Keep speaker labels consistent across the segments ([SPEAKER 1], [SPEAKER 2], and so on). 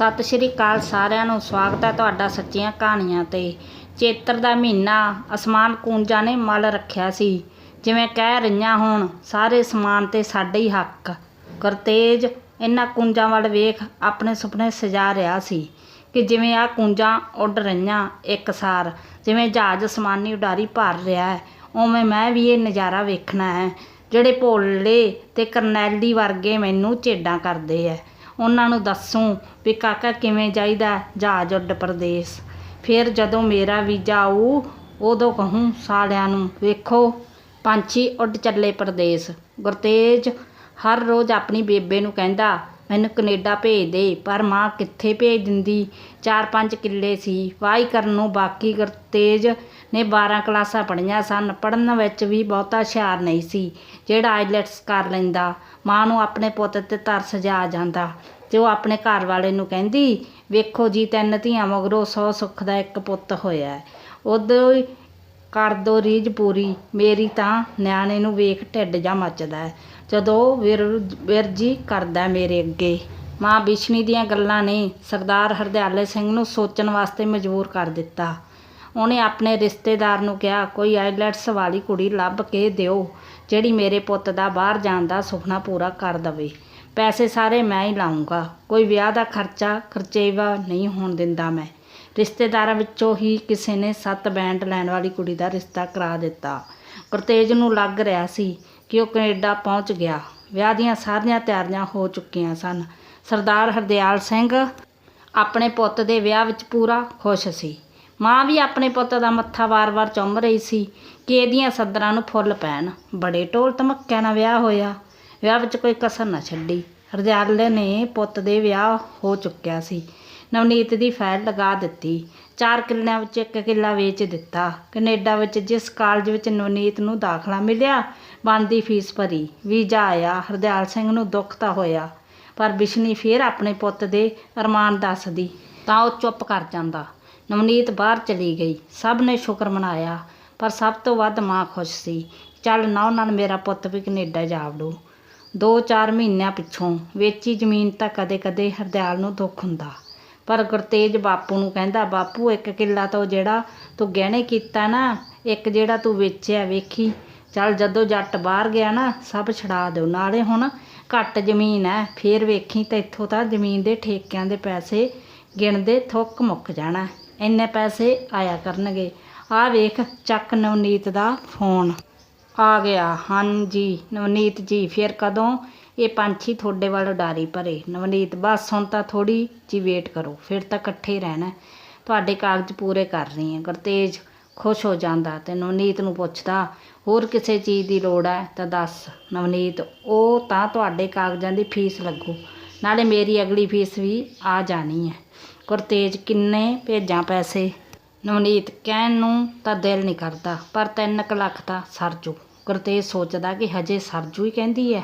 [SPEAKER 1] ਸਤਿ ਸ਼੍ਰੀ ਅਕਾਲ ਸਾਰਿਆਂ ਨੂੰ, ਸਵਾਗਤ ਹੈ ਤੁਹਾਡਾ ਸੱਚੀਆਂ ਕਹਾਣੀਆਂ ਤੇ। ਚੇਤਰ ਦਾ ਮਹੀਨਾ, ਅਸਮਾਨ ਕੂੰਜਾਂ ਨੇ ਮਲ ਰੱਖਿਆ ਸੀ। ਜਿਵੇਂ ਕਹਿ ਰਹੀਆਂ ਹੁਣ, ਸਾਰੇ ਸਮਾਨ ਤੇ ਸਾਡੇ ਹੀ ਹੱਕ। ਗੁਰਤੇਜ ਇਹਨਾਂ ਕੂੰਜਾਂ ਵੱਲ ਵੇਖ ਆਪਣੇ ਸੁਪਨੇ ਸਜਾ ਰਿਹਾ ਸੀ ਕਿ ਜਿਵੇਂ ਆ ਕੁੰਜਾਂ ਉੱਡ ਰਹੀਆਂ ਇੱਕਸਾਰ ਜਿਵੇਂ ਜਹਾਜ਼ ਅਸਮਾਨੀ ਉਡਾਰੀ ਭਰ ਰਿਹਾ ਹੈ, ਉਵੇਂ ਮੈਂ ਵੀ ਇਹ ਨਜ਼ਾਰਾ ਵੇਖਣਾ ਹੈ, ਜਿਹੜੇ ਭੋਲੇ ਤੇ ਕਰਨੈਲੀ ਵਰਗੇ ਮੈਨੂੰ ਝੇਡਾਂ ਕਰਦੇ ਐ ਉਹਨਾਂ ਨੂੰ ਦੱਸੂ ਵੀ ਕਾਕਾ ਕਿਵੇਂ ਜਾਈਦਾ ਜਹਾਜ਼ ਉੱਡ ਪ੍ਰਦੇਸ਼। ਫਿਰ ਜਦੋਂ ਮੇਰਾ ਵੀਜ਼ਾ ਆਊ, ਉਦੋਂ ਕਹੂੰ ਸਾਲਿਆਂ ਨੂੰ, ਵੇਖੋ, ਪੰਛੀ ਉੱਡ ਚੱਲੇ ਪ੍ਰਦੇਸ਼। ਗੁਰਤੇਜ ਹਰ ਰੋਜ਼ ਆਪਣੀ ਬੇਬੇ ਨੂੰ ਕਹਿੰਦਾ, ਮੈਨੂੰ ਕੈਨੇਡਾ ਭੇਜ ਦੇ, ਪਰ ਮਾਂ ਕਿੱਥੇ ਭੇਜ ਦਿੰਦੀ? ਚਾਰ ਪੰਜ ਕਿੱਲੇ ਸੀ, ਵਾਹੀ ਕਰਨ ਨੂੰ ਬਾਕੀ ਗੁਰਤੇਜ ਨੇ 12 ਕਲਾਸਾਂ ਪੜ੍ਹੀਆਂ ਸਨ, ਪੜ੍ਹਨ ਵਿੱਚ ਵੀ ਬਹੁਤਾ ਹੁਸ਼ਿਆਰ ਨਹੀਂ ਸੀ। ਜਿਹੜਾ ਆਈਲੈਟਸ ਕਰ ਲੈਂਦਾ, ਮਾਂ ਨੂੰ ਆਪਣੇ ਪੁੱਤ ਤੇ ਤਰਸ ਜਾ ਜਾਂਦਾ। ਤੇ ਉਹ ਆਪਣੇ ਘਰ ਵਾਲੇ ਨੂੰ ਕਹਿੰਦੀ, ਵੇਖੋ ਜੀ, ਤਿੰਨ ਧੀਆਂ ਮਗਰੋਂ ਸੌ ਸੁੱਖ ਦਾ ਇੱਕ ਪੁੱਤ ਹੋਇਆ ਉਦੋਂ ਹੀ ਕਰ ਦੋ ਰੀਝ ਪੂਰੀ, ਮੇਰੀ ਤਾਂ ਨਿਆਣੇ ਨੂੰ ਵੇਖ ਢਿੱਡ ਜਾ ਮੱਚਦਾ ਜਦੋਂ ਵਿਰ, ਵਿਰਜੀ ਕਰਦਾ ਮੇਰੇ ਅੱਗੇ। ਮਾਂ ਬਿਸ਼ਨੀ ਦੀਆਂ ਗੱਲਾਂ ਨੇ ਸਰਦਾਰ ਹਰਦਿਆਲੇ ਸਿੰਘ ਨੂੰ ਸੋਚਣ ਵਾਸਤੇ ਮਜਬੂਰ ਕਰ ਦਿੱਤਾ। ਉਹਨੇ ਆਪਣੇ ਰਿਸ਼ਤੇਦਾਰ ਨੂੰ ਕਿਹਾ, ਕੋਈ ਆਈਲੈਟਸ ਵਾਲੀ ਕੁੜੀ ਲੱਭ ਕੇ ਦਿਓ। ਜਿਹੜੀ ਮੇਰੇ ਪੁੱਤ ਦਾ ਬਾਹਰ ਜਾਣ ਦਾ ਸੁਪਨਾ ਪੂਰਾ ਕਰ ਦਵੇ। ਪੈਸੇ ਸਾਰੇ ਮੈਂ ਹੀ ਲਾਉਂਗਾ ਕੋਈ ਵਿਆਹ ਦਾ ਖਰਚਾ, ਖਰਚੇਵਾ ਨਹੀਂ ਹੋਣ ਦਿੰਦਾ ਮੈਂ। ਰਿਸ਼ਤੇਦਾਰਾਂ ਵਿੱਚੋਂ ਹੀ ਕਿਸੇ ਨੇ ਸੱਤ ਬੈਂਡ ਲੈਣ ਵਾਲੀ ਕੁੜੀ ਦਾ ਰਿਸ਼ਤਾ ਕਰਾ ਦਿੱਤਾ। ਗੁਰਤੇਜ ਨੂੰ ਲੱਗ ਰਿਹਾ ਸੀ ਕਿ ਉਹ ਕੈਨੇਡਾ ਪਹੁੰਚ ਗਿਆ। ਵਿਆਹ ਦੀਆਂ ਸਾਰੀਆਂ ਤਿਆਰੀਆਂ ਹੋ ਚੁੱਕੀਆਂ ਸਨ। ਸਰਦਾਰ ਹਰਦਿਆਲ ਸਿੰਘ ਆਪਣੇ ਪੁੱਤ ਦੇ ਵਿਆਹ ਵਿੱਚ ਪੂਰਾ ਖੁਸ਼ ਸੀ। ਮਾਂ ਵੀ ਆਪਣੇ ਪੁੱਤ ਦਾ ਮੱਥਾ ਵਾਰ-ਵਾਰ ਚੁੰਮ ਰਹੀ ਸੀ ਕਿ ਇਹਦੀਆਂ ਸੱਦਰਾਂ ਨੂੰ ਫੁੱਲ ਪੈਣ। ਬੜੇ ਢੋਲ ਧਮੱਕਿਆਂ ਨਾਲ ਵਿਆਹ ਹੋਇਆ। ਵਿਆਹ ਵਿੱਚ ਕੋਈ ਕਸਰ ਨਾ ਛੱਡੀ। ਹਰਦਿਆਲ ਨੇ ਪੁੱਤ ਦੇ ਵਿਆਹ ਹੋ ਚੁੱਕਿਆ ਸੀ। ਨਵਨੀਤ ਦੀ ਫਾਈਲ ਲਗਾ ਦਿੱਤੀ। ਚਾਰ ਕਿੱਲਿਆਂ ਵਿੱਚ ਇੱਕ ਕਿੱਲਾ ਵੇਚ ਦਿੱਤਾ। ਕੈਨੇਡਾ ਵਿੱਚ ਜਿਸ ਕਾਲਜ ਵਿੱਚ ਨਵਨੀਤ ਨੂੰ ਦਾਖਲਾ ਮਿਲਿਆ, ਬਣਦੀ ਫੀਸ ਭਰੀ। ਵੀਜ਼ਾ ਆਇਆ। ਹਰਦਿਆਲ ਸਿੰਘ ਨੂੰ ਦੁੱਖ ਤਾਂ ਹੋਇਆ, ਪਰ ਬਿਸ਼ਨੀ ਫੇਰ ਆਪਣੇ ਪੁੱਤ ਦੇ ਅਰਮਾਨ ਦੱਸਦੀ, ਤਾਂ ਉਹ ਚੁੱਪ ਕਰ ਜਾਂਦਾ। ਨਵਨੀਤ ਬਾਹਰ ਚਲੀ ਗਈ। ਸਭ ਨੇ ਸ਼ੁਕਰ ਮਨਾਇਆ, ਪਰ ਸਭ ਤੋਂ ਵੱਧ ਮਾਂ ਖੁਸ਼ ਸੀ। ਚੱਲ ਨਾ ਨਾਲ ਮੇਰਾ ਪੁੱਤ ਵੀ ਕੈਨੇਡਾ ਜਾ ਵੜੂ। ਦੋ ਚਾਰ ਮਹੀਨਿਆਂ ਪਿੱਛੋਂ ਵੇਚੀ ਜ਼ਮੀਨ ਤਾਂ ਕਦੇ-ਕਦੇ ਹਰਦਿਆਲ ਨੂੰ ਦੁੱਖ ਹੁੰਦਾ। ਪਰ ਗੁਰਤੇਜ ਬਾਪੂ ਨੂੰ ਕਹਿੰਦਾ, ਬਾਪੂ, ਇੱਕ ਕਿੱਲਾ ਤੋਂ ਜਿਹੜਾ ਤੂੰ ਗਹਿਣੇ ਕੀਤਾ ਨਾ, ਇੱਕ ਜਿਹੜਾ ਤੂੰ ਵੇਚਿਆ, ਵੇਖੀ। ਚੱਲ ਜਦੋਂ ਜੱਟ ਬਾਹਰ ਗਿਆ ਨਾ, ਸਭ ਛਡਾ ਦਿਓ। ਨਾਲੇ ਹੁਣ ਘੱਟ ਜ਼ਮੀਨ ਹੈ, ਫੇਰ ਵੇਖੀ ਤਾਂ ਇੱਥੋਂ ਤਾਂ ਜ਼ਮੀਨ ਦੇ ਠੇਕਿਆਂ ਦੇ ਪੈਸੇ ਗਿਣਦੇ ਥੁੱਕ ਮੁੱਕ ਜਾਣਾ। ਇੰਨੇ ਪੈਸੇ ਆਇਆ ਕਰਨਗੇ। ਆ ਵੇਖ, ਚੱਕ ਨਵਨੀਤ ਦਾ ਫੋਨ। ਆ ਗਿਆ। ਹਾਂਜੀ, ਨਵਨੀਤ ਜੀ, ਫਿਰ ਕਦੋਂ? ਇਹ ਪੰਛੀ ਤੁਹਾਡੇ ਵੱਲ ਉਡਾਰੀ ਭਰੇ ਨਵਨੀਤ, ਬਸ ਹੁਣ ਤਾਂ ਥੋੜੀ ਜੀ ਵੇਟ ਕਰੋ। ਫਿਰ ਤਾਂ ਇਕੱਠੇ ਰਹਿਣਾ। ਤੁਹਾਡੇ ਕਾਗਜ਼ ਪੂਰੇ ਕਰ ਰਹੀ ਹਾਂ। ਗੁਰਤੇਜ ਖੁਸ਼ ਹੋ ਜਾਂਦਾ ਤੇ ਨਵਨੀਤ ਨੂੰ ਪੁੱਛਦਾ, ਹੋਰ ਕਿਸੇ ਚੀਜ਼ ਦੀ ਲੋੜ ਹੈ? ਤਾਂ ਦੱਸ, ਨਵਨੀਤ, ਉਹ ਤਾਂ ਤੁਹਾਡੇ ਕਾਗਜ਼ਾਂ ਦੀ ਫੀਸ ਲੱਗੂ। ਨਾਲੇ ਮੇਰੀ ਅਗਲੀ ਫੀਸ ਵੀ ਆ ਜਾਣੀ ਹੈ। ਗੁਰਤੇਜ ਕਿੰਨੇ ਭੇਜਾਂ ਪੈਸੇ? ਨਵਨੀਤ ਕਹਿਣ ਨੂੰ ਤਾਂ ਦਿਲ ਨਹੀਂ ਕਰਦਾ, ਪਰ 3 ਲੱਖ ਤਾਂ ਸਰਜੂ ਗੁਰਤੇਜ ਸੋਚਦਾ ਕਿ ਹਜੇ ਸਰਜੂ ਹੀ ਕਹਿੰਦੀ ਹੈ।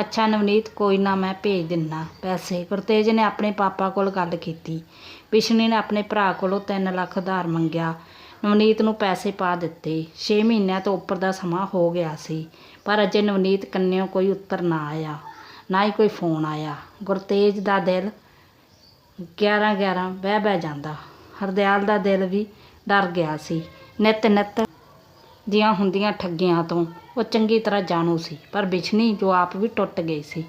[SPEAKER 1] ਅੱਛਾ ਨਵਨੀਤ, ਕੋਈ ਨਾ ਮੈਂ ਭੇਜ ਦਿੰਨਾ ਪੈਸੇ। ਗੁਰਤੇਜ ਨੇ ਆਪਣੇ ਪਾਪਾ ਕੋਲ ਗੱਲ ਕੀਤੀ। ਬਿਸ਼ਨੀ ਨੇ ਆਪਣੇ ਭਰਾ ਕੋਲੋਂ 3 ਲੱਖ ਉਧਾਰ ਮੰਗਿਆ। ਨਵਨੀਤ ਨੂੰ ਪੈਸੇ ਪਾ ਦਿੱਤੇ। 6 ਮਹੀਨਿਆਂ ਤੋਂ ਉੱਪਰ ਦਾ ਸਮਾਂ ਹੋ ਗਿਆ ਸੀ, ਪਰ ਅਜੇ ਨਵਨੀਤ ਕੰਨਿਓ ਕੋਈ ਉੱਤਰ ਨਾ ਆਇਆ, ਨਾ ਹੀ ਕੋਈ ਫੋਨ ਆਇਆ। ਗੁਰਤੇਜ ਦਾ ਦਿਲ 11 11 ਬਹਿ ਬਹਿ ਜਾਂਦਾ। ਹਰਦਿਆਲ ਦਾ ਦਿਲ ਵੀ ਡਰ ਗਿਆ ਸੀ। ਨਿਤ ਨਿਤ ਦੀਆਂ ਹੁੰਦੀਆਂ ਠੱਗੀਆਂ ਤੋਂ ਉਹ ਚੰਗੀ ਤਰ੍ਹਾਂ ਜਾਣੂ ਸੀ, ਪਰ ਬਿਛਨੀ ਜੋ ਆਪ ਵੀ ਟੁੱਟ ਗਈ ਸੀ।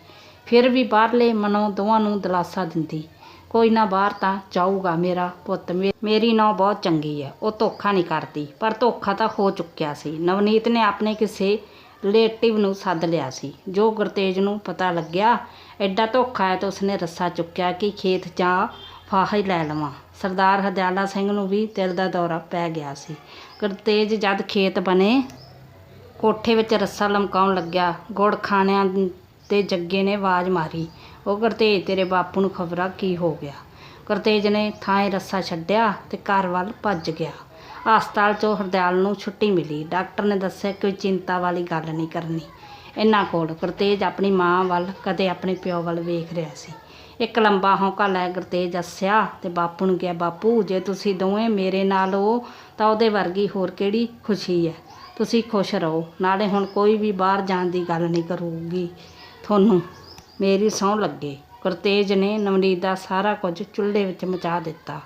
[SPEAKER 1] ਫਿਰ ਵੀ ਬਾਹਰਲੇ ਮਨੋਂ ਦੋਵਾਂ ਨੂੰ ਦਿਲਾਸਾ ਦਿੰਦੀ, ਕੋਈ ਨਾ ਬਾਹਰ ਤਾਂ ਜਾਊਗਾ ਮੇਰਾ ਪੁੱਤ, ਮੇ- ਮੇਰੀ ਨੌ ਬਹੁਤ ਚੰਗੀ ਹੈ, ਉਹ ਧੋਖਾ ਨਹੀਂ ਕਰਦੀ। ਪਰ ਧੋਖਾ ਤਾਂ ਹੋ ਚੁੱਕਿਆ ਸੀ। ਨਵਨੀਤ ਨੇ ਆਪਣੇ ਕਿਸੇ ਰਿਲੇਟਿਵ ਨੂੰ ਸੱਦ ਲਿਆ ਸੀ। ਜੋ ਗੁਰਤੇਜ ਨੂੰ ਪਤਾ ਲੱਗਿਆ, ਐਡਾ ਧੋਖਾ ਹੈ ਤਾਂ ਉਸਨੇ ਰੱਸਾ ਚੁੱਕਿਆ ਕਿ ਖੇਤ ਜਾਂ ਫਾਹਾ ਲੈ ਲਵਾਂ। ਸਰਦਾਰ ਹਰਦਿਆਲਾ ਸਿੰਘ ਨੂੰ ਵੀ ਦਿਲ ਦਾ ਦੌਰਾ ਪੈ ਗਿਆ ਸੀ। ਗੁਰਤੇਜ ਜਦ ਖੇਤ ਬਣੇ, ਕੋਠੇ ਵਿੱਚ ਰੱਸਾ ਲਮਕਾਉਣ ਲੱਗਿਆ। ਗੁੜ ਖਾਣਿਆਂ ਤੇ ਜੱਗੇ ਨੇ ਆਵਾਜ਼ ਮਾਰੀ, ਉਹ ਗੁਰਤੇਜ, ਤੇਰੇ ਬਾਪੂ ਨੂੰ ਖਬਰਾ ਕੀ ਹੋ ਗਿਆ? ਗੁਰਤੇਜ ਨੇ ਥਾਂ ਰੱਸਾ ਛੱਡਿਆ ਤੇ ਘਰ ਵੱਲ ਭੱਜ ਗਿਆ। ਹਸਪਤਾਲ 'ਚੋਂ ਹਰਦਿਆਲ ਨੂੰ ਛੁੱਟੀ ਮਿਲੀ। ਡਾਕਟਰ ਨੇ ਦੱਸਿਆ ਕੋਈ ਚਿੰਤਾ ਵਾਲੀ ਗੱਲ ਨਹੀਂ ਕਰਨੀ। ਇਹਨਾਂ ਕੋਲ ਗੁਰਤੇਜ ਆਪਣੀ ਮਾਂ ਵੱਲ ਕਦੇ ਆਪਣੇ ਪਿਓ ਵੱਲ ਵੇਖ ਰਿਹਾ ਸੀ। ਇੱਕ ਲੰਬਾ ਹੌਂਕਾ ਲੈ ਗੁਰਤੇਜ ਹੱਸਿਆ ਤੇ ਬਾਪੂ ਨੂੰ ਕਿਹਾ, ਬਾਪੂ, ਜੇ ਤੁਸੀਂ ਦੋਵੇਂ ਮੇਰੇ ਨਾਲ ਹੋ, ਤਾਂ ਉਹਦੇ ਵਰਗੀ ਹੋਰ ਕਿਹੜੀ ਖੁਸ਼ੀ ਹੈ? ਤੁਸੀਂ ਖੁਸ਼ ਰਹੋ। ਨਾਲੇ ਹੁਣ ਕੋਈ ਵੀ ਬਾਹਰ ਜਾਣ ਦੀ ਗੱਲ ਨਹੀਂ ਕਰੂਗੀ। ਤੁਹਾਨੂੰ ਮੇਰੀ ਸਹੁੰ ਲੱਗੇ। ਗੁਰਤੇਜ ਨੇ ਨਵਨੀਤ ਦਾ ਸਾਰਾ ਕੁਝ ਚੁੱਲ੍ਹੇ ਵਿੱਚ ਮਚਾ ਦਿੱਤਾ।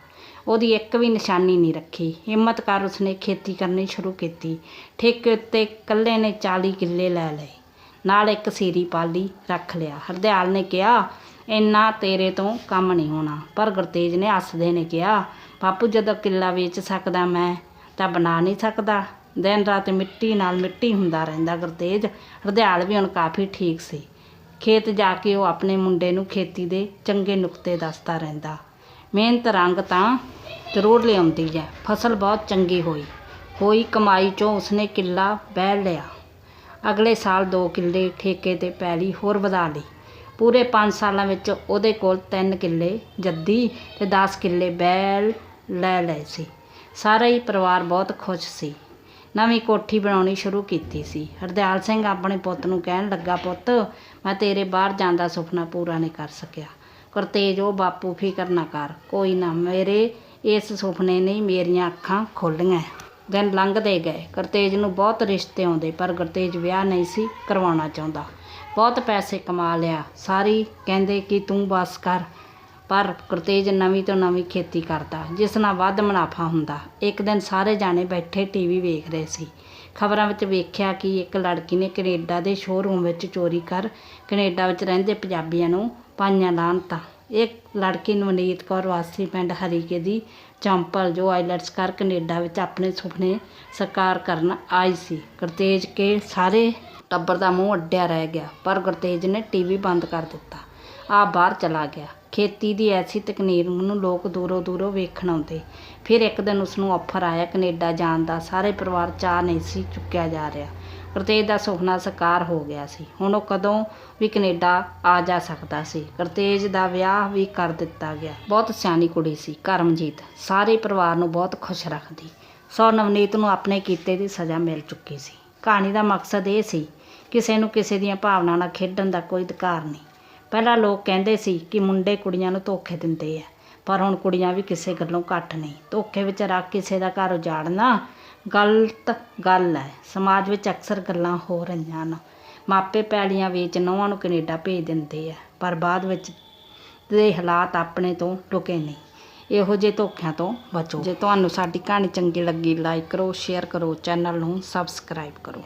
[SPEAKER 1] ਉਹਦੀ ਇੱਕ ਵੀ ਨਿਸ਼ਾਨੀ ਨਹੀਂ ਰੱਖੀ। ਹਿੰਮਤ ਕਰ ਉਸਨੇ ਖੇਤੀ ਕਰਨੀ ਸ਼ੁਰੂ ਕੀਤੀ। ਠੇਕੇ ਉੱਤੇ ਇਕੱਲੇ ਨੇ 40 ਕਿੱਲੇ ਲੈ ਲਏ। ਨਾਲ ਇੱਕ ਸੀਰੀ ਪਾਲੀ ਰੱਖ ਲਿਆ। ਹਰਦਿਆਲ ਨੇ ਕਿਹਾ, ਇੰਨਾ ਤੇਰੇ ਤੋਂ ਕੰਮ ਨਹੀਂ ਹੋਣਾ। ਪਰ ਗੁਰਤੇਜ ਨੇ ਹੱਸਦੇ ਨੇ ਕਿਹਾ, ਬਾਪੂ, ਜਦੋਂ ਕਿੱਲਾ ਵੇਚ ਸਕਦਾ ਮੈਂ, ਤਾਂ ਬਣਾ ਨਹੀਂ ਸਕਦਾ। ਦਿਨ ਰਾਤ ਮਿੱਟੀ ਨਾਲ ਮਿੱਟੀ ਹੁੰਦਾ ਰਹਿੰਦਾ ਗੁਰਤੇਜ। ਹਰਦਿਆਲ ਵੀ ਹੁਣ ਕਾਫੀ ਠੀਕ ਸੀ। ਖੇਤ ਜਾ ਕੇ ਉਹ ਆਪਣੇ ਮੁੰਡੇ ਨੂੰ ਖੇਤੀ ਦੇ ਚੰਗੇ ਨੁਕਤੇ ਦੱਸਦਾ ਰਹਿੰਦਾ। ਮਿਹਨਤ ਰੰਗ ਤਾਂ ਜ਼ਰੂਰ ਲਿਆਉਂਦੀ ਹੈ। ਫਸਲ ਬਹੁਤ ਚੰਗੀ ਹੋਈ। ਹੋਈ ਕਮਾਈ ਚੋਂ ਉਸਨੇ ਕਿੱਲਾ ਬਹਿ ਲਿਆ। ਅਗਲੇ ਸਾਲ 2 ਕਿੱਲੇ ਠੇਕੇ ਤੇ ਪੈਲੀ ਹੋਰ ਵਧਾ ਲਈ। ਪੂਰੇ 5 ਸਾਲਾਂ ਵਿੱਚ ਉਹਦੇ ਕੋਲ 3 ਕਿੱਲੇ ਜੱਦੀ ਤੇ 10 ਕਿੱਲੇ ਬੈਲ ਲੈ ਲਏ ਸੀ। ਸਾਰਾ ਹੀ ਪਰਿਵਾਰ ਬਹੁਤ ਖੁਸ਼ ਸੀ। ਨਵੀਂ ਕੋਠੀ ਬਣਾਉਣੀ ਸ਼ੁਰੂ ਕੀਤੀ ਸੀ। ਹਰਦਿਆਲ ਸਿੰਘ ਆਪਣੇ ਪੁੱਤ ਨੂੰ ਕਹਿਣ ਲੱਗਾ, ਪੁੱਤ, ਮੈਂ ਤੇਰੇ ਬਾਹਰ ਜਾਣ ਦਾ ਸੁਪਨਾ ਪੂਰਾ ਨਹੀਂ ਕਰ ਸਕਿਆ। ਗੁਰਤੇਜ ਉਹ ਬਾਪੂ ਫਿਕਰ ਨਾ ਕਰ। ਕੋਈ ਨਾ, ਮੇਰੇ ਇਸ ਸੁਪਨੇ ਨੇ ਮੇਰੀਆਂ ਅੱਖਾਂ ਖੋਲੀਆਂ। ਦਿਨ ਲੰਘਦੇ ਗਏ। ਗੁਰਤੇਜ ਨੂੰ ਬਹੁਤ ਰਿਸ਼ਤੇ ਆਉਂਦੇ, ਪਰ ਗੁਰਤੇਜ ਵਿਆਹ ਨਹੀਂ ਸੀ ਕਰਵਾਉਣਾ ਚਾਹੁੰਦਾ। ਬਹੁਤ ਪੈਸੇ ਕਮਾ ਲਿਆ। ਸਾਰੀ ਕਹਿੰਦੇ ਕਿ ਤੂੰ ਬਸ ਕਰ, ਪਰ ਗੁਰਤੇਜ ਨਵੀਂ ਤੋਂ ਨਵੀਂ ਖੇਤੀ ਕਰਦਾ, ਜਿਸ ਨਾਲ ਵੱਧ ਮੁਨਾਫਾ ਹੁੰਦਾ। ਇੱਕ ਦਿਨ ਸਾਰੇ ਜਾਣੇ ਬੈਠੇ ਟੀਵੀ ਵੇਖ ਰਹੇ ਸੀ। ਖਬਰਾਂ ਵਿੱਚ ਵੇਖਿਆ ਕਿ ਇੱਕ ਲੜਕੀ ਨੇ ਕੈਨੇਡਾ ਦੇ ਸ਼ੋਰੂਮ ਵਿੱਚ ਚੋਰੀ ਕਰ ਕੈਨੇਡਾ ਵਿੱਚ ਰਹਿੰਦੇ ਪੰਜਾਬੀਆਂ ਨੂੰ ਪਾਈਆਂ ਲਾਹਨਤਾਂ ਇਹ ਲੜਕੀ ਨਵਨੀਤ ਕੌਰ ਵਾਸੀ ਪਿੰਡ ਹਰੀਕੇ ਦੀ ਚੰਪਲ, ਜੋ ਆਈਲੈਟਸ ਕਰ ਕੈਨੇਡਾ ਵਿੱਚ ਆਪਣੇ ਸੁਪਨੇ ਸਾਕਾਰ ਕਰਨ ਆਈ ਸੀ। ਗੁਰਤੇਜ ਕੇ ਸਾਰੇ ਟੱਬਰ ਦਾ ਮੂੰਹ ਅੱਡਿਆ ਰਹਿ ਗਿਆ, ਪਰ ਗੁਰਤੇਜ ਨੇ ਟੀਵੀ ਬੰਦ ਕਰ ਦਿੱਤਾ। ਆ ਬਾਹਰ ਚਲਾ ਗਿਆ। ਖੇਤੀ ਦੀ ਐਸੀ ਤਕਨੀਕ ਨੂੰ ਲੋਕ ਦੂਰੋਂ ਦੂਰੋਂ ਵੇਖਣ ਆਉਂਦੇ। ਫਿਰ ਇੱਕ ਦਿਨ ਉਸ ਨੂੰ ਆਫਰ ਆਇਆ, ਕੈਨੇਡਾ ਜਾਣ ਦਾ। ਸਾਰੇ ਪਰਿਵਾਰ ਚਾਹ ਨਹੀਂ ਸੀ ਚੁੱਕਿਆ ਜਾ ਰਿਹਾ। ਗੁਰਤੇਜ ਦਾ ਸੁਪਨਾ ਸਾਕਾਰ ਹੋ ਗਿਆ ਸੀ। ਹੁਣ ਉਹ ਕਦੋਂ ਵੀ ਕੈਨੇਡਾ ਆ ਜਾ ਸਕਦਾ ਸੀ। ਗੁਰਤੇਜ ਦਾ ਵਿਆਹ ਵੀ ਕਰ ਦਿੱਤਾ ਗਿਆ। ਬਹੁਤ ਸਿਆਣੀ ਕੁੜੀ ਸੀ, ਕਰਮਜੀਤ। ਸਾਰੇ ਪਰਿਵਾਰ ਨੂੰ ਬਹੁਤ ਖੁਸ਼ ਰੱਖਦੀ। ਸੋ ਨਵਨੀਤ ਨੂੰ ਆਪਣੇ ਕੀਤੇ ਦੀ ਸਜ਼ਾ ਮਿਲ ਚੁੱਕੀ ਸੀ। ਕਹਾਣੀ ਦਾ ਮਕਸਦ ਇਹ ਸੀ, ਕਿਸੇ ਨੂੰ ਕਿਸੇ ਦੀਆਂ ਭਾਵਨਾਵਾਂ ਨਾਲ ਖੇਡਣ ਦਾ ਕੋਈ ਅਧਿਕਾਰ ਨਹੀਂ। ਪਹਿਲਾਂ ਲੋਕ ਕਹਿੰਦੇ ਸੀ ਕਿ ਮੁੰਡੇ ਕੁੜੀਆਂ ਨੂੰ ਧੋਖੇ ਦਿੰਦੇ ਆ, ਪਰ ਹੁਣ ਕੁੜੀਆਂ ਵੀ ਕਿਸੇ ਗੱਲੋਂ ਘੱਟ ਨਹੀਂ। ਧੋਖੇ ਵਿੱਚ ਰੱਖ ਕਿਸੇ ਦਾ ਘਰ ਉਜਾੜਨਾ ਗਲਤ ਗੱਲ ਹੈ। ਸਮਾਜ ਵਿੱਚ ਅਕਸਰ ਗੱਲਾਂ ਹੋ ਰਹੀਆਂ ਹਨ। ਮਾਪੇ ਪੈਲੀਆਂ ਵੇਚ ਨੌਵਾਂ ਨੂੰ ਕੈਨੇਡਾ ਭੇਜ ਦਿੰਦੇ ਆ, ਪਰ ਬਾਅਦ ਵਿੱਚ ਦੇ ਹਾਲਾਤ ਆਪਣੇ ਤੋਂ ਲੁਕੇ ਨਹੀਂ। ਇਹੋ ਜਿਹੇ ਧੋਖਿਆਂ ਤੋਂ ਬਚੋ। ਜੇ ਤੁਹਾਨੂੰ ਸਾਡੀ ਕਹਾਣੀ ਚੰਗੀ ਲੱਗੀ ਲਾਈਕ ਕਰੋ ਸ਼ੇਅਰ ਕਰੋ ਚੈਨਲ ਨੂੰ ਸਬਸਕ੍ਰਾਈਬ ਕਰੋ।